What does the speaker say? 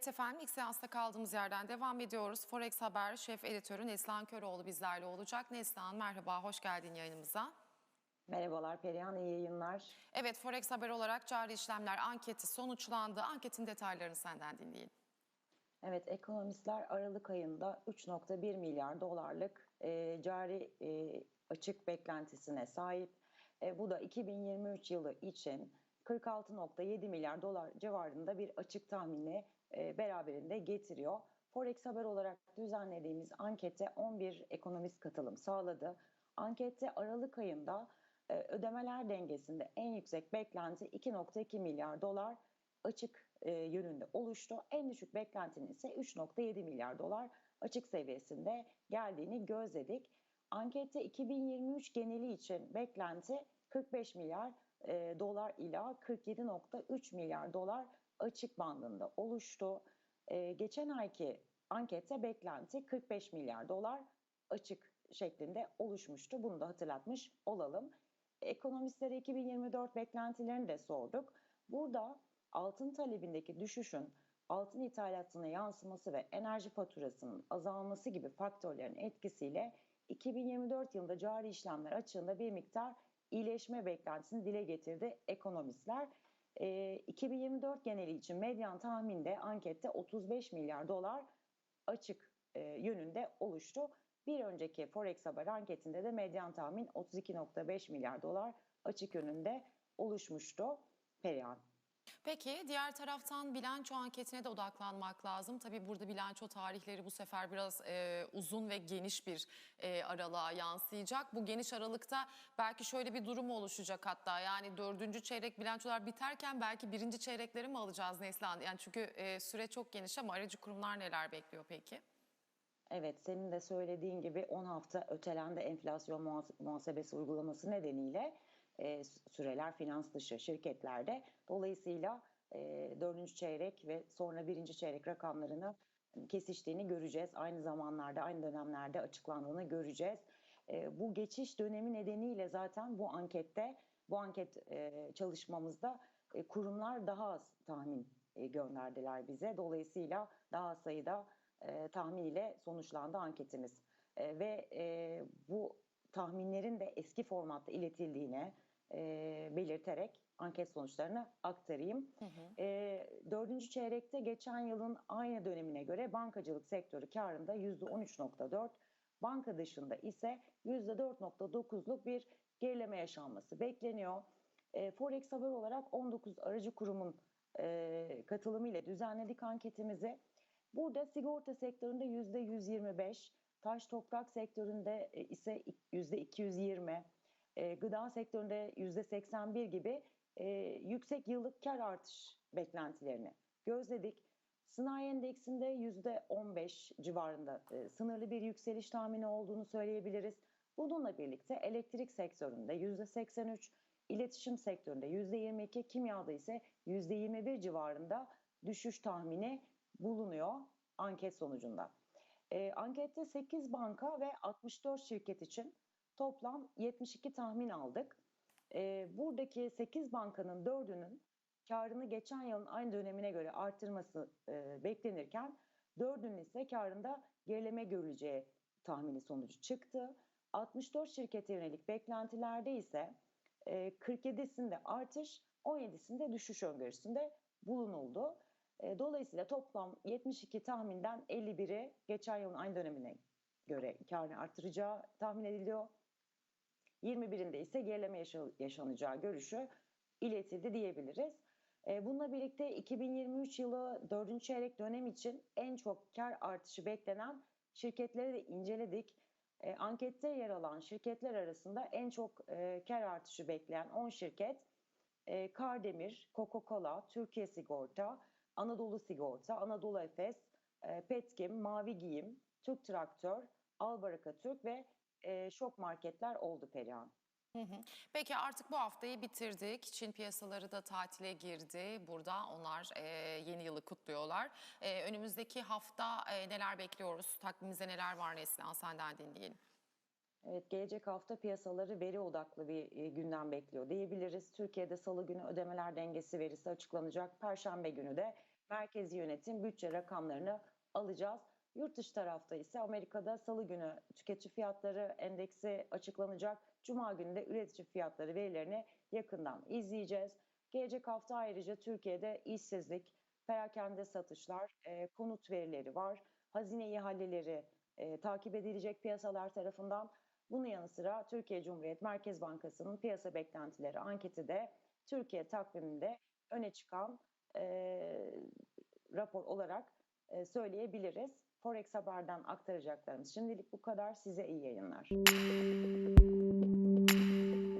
Evet efendim ilk seansta kaldığımız yerden devam ediyoruz. Forex Haber şef editörü Neslihan Köroğlu bizlerle olacak. Neslihan merhaba, hoş geldin yayınımıza. Merhabalar Perihan, iyi yayınlar. Evet Forex Haber olarak cari işlemler anketi sonuçlandı. Anketin detaylarını senden dinleyelim. Evet, ekonomistler Aralık ayında 3.1 milyar dolarlık e, cari e, açık beklentisine sahip. E, bu da 2023 yılı için 46.7 milyar dolar civarında bir açık tahmini beraberinde getiriyor. Forex Haber olarak düzenlediğimiz ankete 11 ekonomist katılım sağladı. Ankette Aralık ayında e, ödemeler dengesinde en yüksek beklenti 2.2 milyar dolar açık e, yönünde oluştu. En düşük beklentinin ise 3.7 milyar dolar açık seviyesinde geldiğini gözledik. Ankette 2023 geneli için beklenti 45 milyar e, dolar ila 47.3 milyar dolar açık bandında oluştu. E, geçen ayki ankette beklenti 45 milyar dolar açık şeklinde oluşmuştu. Bunu da hatırlatmış olalım. Ekonomistlere 2024 beklentilerini de sorduk. Burada altın talebindeki düşüşün altın ithalatına yansıması ve enerji faturasının azalması gibi faktörlerin etkisiyle 2024 yılında cari işlemler açığında bir miktar iyileşme beklentisini dile getirdi ekonomistler. Ee, 2024 geneli için medyan tahminde ankette 35 milyar dolar açık e, yönünde oluştu. Bir önceki Forex Haber anketinde de medyan tahmin 32.5 milyar dolar açık yönünde oluşmuştu. Perihan. Peki diğer taraftan bilanço anketine de odaklanmak lazım. Tabii burada bilanço tarihleri bu sefer biraz e, uzun ve geniş bir e, aralığa yansıyacak. Bu geniş aralıkta belki şöyle bir durum oluşacak hatta yani dördüncü çeyrek bilançolar biterken belki birinci çeyrekleri mi alacağız Neslihan? Yani çünkü e, süre çok geniş ama aracı kurumlar neler bekliyor peki? Evet senin de söylediğin gibi 10 hafta ötelendi enflasyon muhas- muhasebesi uygulaması nedeniyle e, süreler finans dışı şirketlerde. Dolayısıyla e, dördüncü çeyrek ve sonra birinci çeyrek rakamlarını kesiştiğini göreceğiz. Aynı zamanlarda, aynı dönemlerde açıklandığını göreceğiz. E, bu geçiş dönemi nedeniyle zaten bu ankette, bu anket e, çalışmamızda e, kurumlar daha az tahmin e, gönderdiler bize. Dolayısıyla daha sayıda e, tahmin ile sonuçlandı anketimiz. E, ve e, bu tahminlerin de eski formatta iletildiğine e, belirterek anket sonuçlarını aktarayım. Hı hı. E, dördüncü çeyrekte geçen yılın aynı dönemine göre bankacılık sektörü karında %13.4, banka dışında ise %4.9'luk bir gerileme yaşanması bekleniyor. E, Forex Haber olarak 19 aracı kurumun e, katılımıyla düzenledik anketimizi. Burada sigorta sektöründe %125, taş toprak sektöründe e, ise %220, e, gıda sektöründe %81 gibi e, yüksek yıllık kar artış beklentilerini gözledik. Sanayi endeksinde %15 civarında sınırlı bir yükseliş tahmini olduğunu söyleyebiliriz. Bununla birlikte elektrik sektöründe %83, iletişim sektöründe %22, kimyada ise %21 civarında düşüş tahmini bulunuyor anket sonucunda. E, ankette 8 banka ve 64 şirket için toplam 72 tahmin aldık. E, buradaki 8 bankanın 4'ünün karını geçen yılın aynı dönemine göre arttırması e, beklenirken 4'ünün ise karında gerileme görüleceği tahmini sonucu çıktı. 64 şirkete yönelik beklentilerde ise e, 47'sinde artış, 17'sinde düşüş öngörüsünde bulunuldu. E, dolayısıyla toplam 72 tahminden 51'i geçen yılın aynı dönemine göre karını artıracağı tahmin ediliyor. 21'inde ise gerileme yaşanacağı görüşü iletildi diyebiliriz. E, bununla birlikte 2023 yılı 4. çeyrek dönem için en çok kar artışı beklenen şirketleri de inceledik. E, ankette yer alan şirketler arasında en çok kar artışı bekleyen 10 şirket Kardemir, Coca-Cola, Türkiye Sigorta, Anadolu Sigorta, Anadolu Efes, Petkim, Mavi Giyim, Türk Traktör, Albaraka Türk ve e, şok marketler oldu Perihan. Hı hı. Peki artık bu haftayı bitirdik. Çin piyasaları da tatile girdi. Burada onlar e, yeni yılı kutluyorlar. E, önümüzdeki hafta e, neler bekliyoruz? Takvimimizde neler var Neslihan senden dinleyelim. Evet, gelecek hafta piyasaları veri odaklı bir e, gündem bekliyor diyebiliriz. Türkiye'de salı günü ödemeler dengesi verisi açıklanacak. Perşembe günü de merkezi yönetim bütçe rakamlarını alacağız. Yurt dışı tarafta ise Amerika'da salı günü tüketici fiyatları endeksi açıklanacak. Cuma günü de üretici fiyatları verilerini yakından izleyeceğiz. Gelecek hafta ayrıca Türkiye'de işsizlik, perakende satışlar, e, konut verileri var. Hazine ihaleleri e, takip edilecek piyasalar tarafından. Bunun yanı sıra Türkiye Cumhuriyet Merkez Bankası'nın piyasa beklentileri anketi de Türkiye takviminde öne çıkan e, rapor olarak e, söyleyebiliriz. Forex Haber'den aktaracaklarımız şimdilik bu kadar. Size iyi yayınlar.